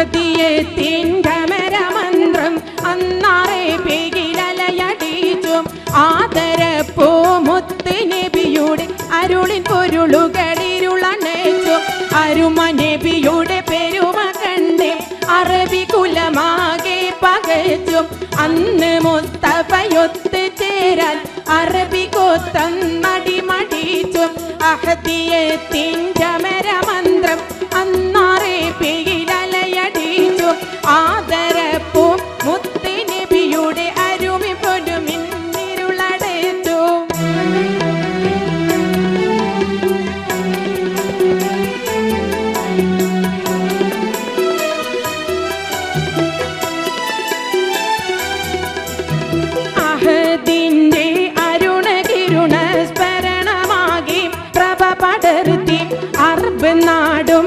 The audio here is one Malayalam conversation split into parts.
അഹദിയത്തിന്റെ മരമന്ത്രം അന്നാറെ പേകിലലയടിച്ചും ആദരപ്പൂ മുത്ത് നബിയുടെ അരുളിൻ പൊരുളുകളിരുളണേച്ചു അരുമ നബിയുടെ പെരുമ കണ്ടേ അറബി കുലമാകെ പകച്ചും അന്ന് മുസ്തഫയൊത്ത് ചേരാൻ അറബി കോത്തം മടിമടിച്ചും അഹത്തിയെ മരമന്ത്രം അന്നാറെ പേയിലലയടിച്ചു ആദരപ്പൂ മുത്ത് നബിയുടെ അരുമി പൊരുമിന്നിരുളടച്ചു അഹദിന്റെ അരുണകിരുണ സ്മരണമാകി പ്രഭ പടർത്തി അർബ് നാടും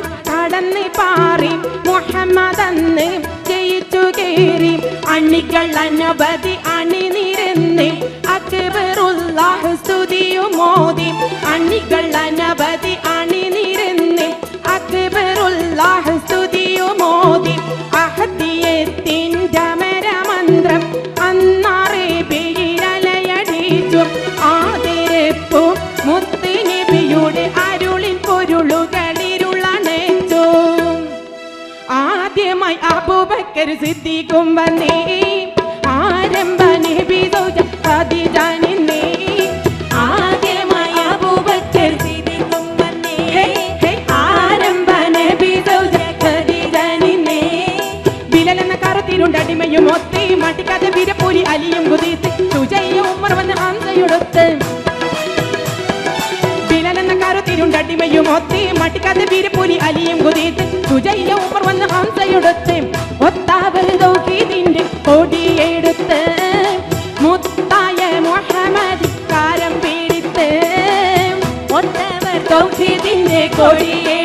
ജയിച്ചു കയറി. അണികൾ അനവധി അണിനിരന്ന്. അക്ബറുള്ള സ്തുതിയും മോദി. അണികൾ അനവധി അണിനിരന്ന് ആദ്യമായി അബൂബക്കർ സിദ്ദീഖും വന്നേ. ആരംഭ നബി സൗജ ഖദീജ നിന്നേ ആദ്യമായി അബൂബക്കർ സിദ്ദീഖും വന്നേ. ആരംഭ നബി സൗജ ഖദീജ നിന്നേ ബിലൽ എന്ന കറുത്തിരുണ്ടടിമയും ഒത്തി. മടിക്കാതെ വീരപ്പൂരി അലിയും കുതിത്ത് സുജയ്യ ഉമ്മർ വന്ന് ഹംസയൊടുത്ത്. ബിലൽ എന്ന കറുത്തിരുണ്ടടിമയും ഒത്തി. അലിയും കുതിത്ത് സുജയ്യ ഹംസയൊടുത്ത് ഒത്താവൽ ദൗഹീദിന്റെ കൊടിയെടുത്ത് മുത്തായ മുഹമ്മദിക്കാരം പീഡിത്ത് ഒത്തവർ ദൗഹീദിന്റെ കൊടിയെടുത്ത്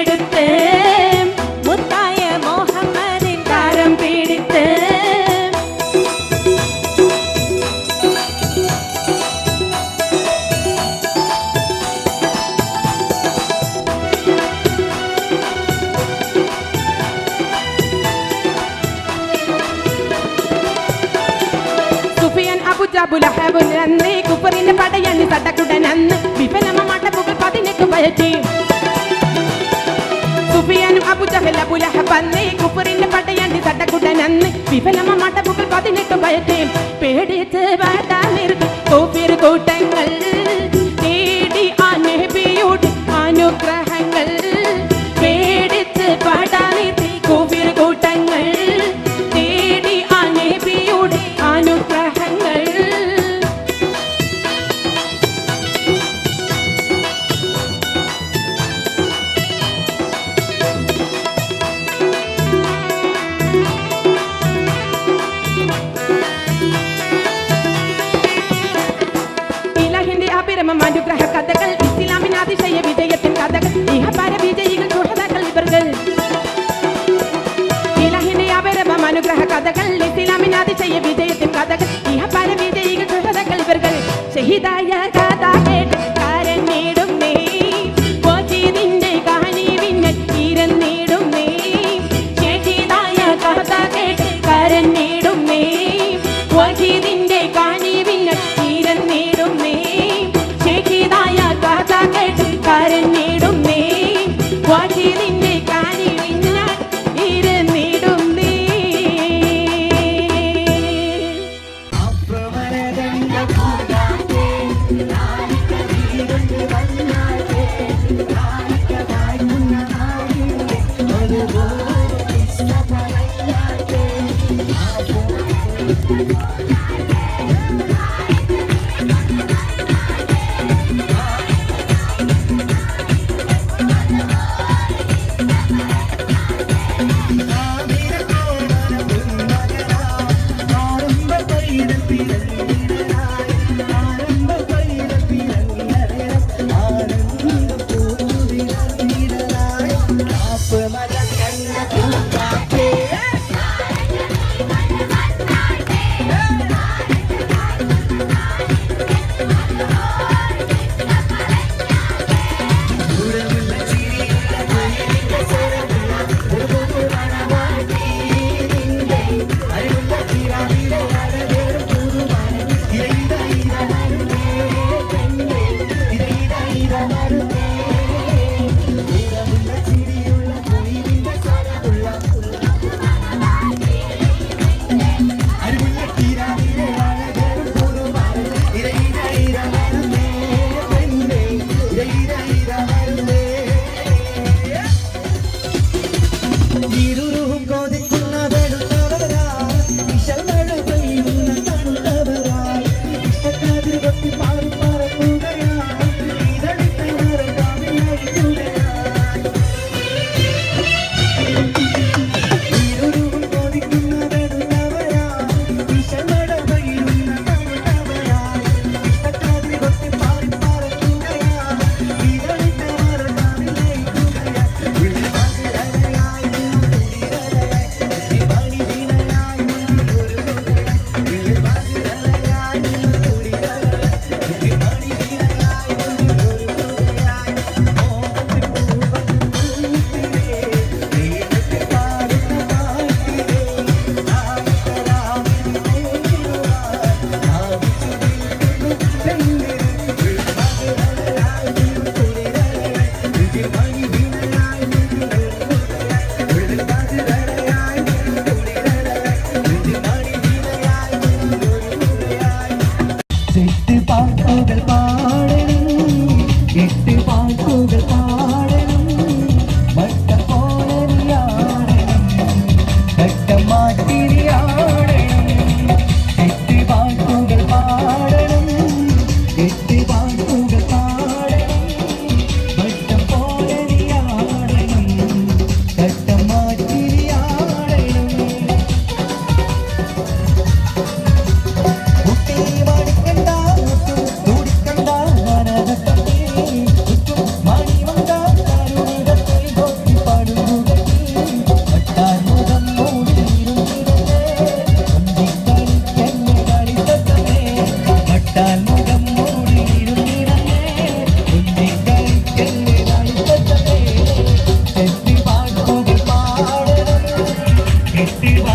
അന്ന് കുഫറിന്റെ പടയന്ന് സടക്കുടൻ വിഫലമ പതിനെട്ട് പയറ്റി സുഫിയാനും അബുജഹൽ അബുലഹബ് അന്ന് കുഫറിന്റെ പടയന്ന് മട്ടപ്പുകൾ പതിനെട്ട് പയറ്റി പേടിച്ച് നിർത്തി കോഫിർ കൂട്ടങ്ങൾ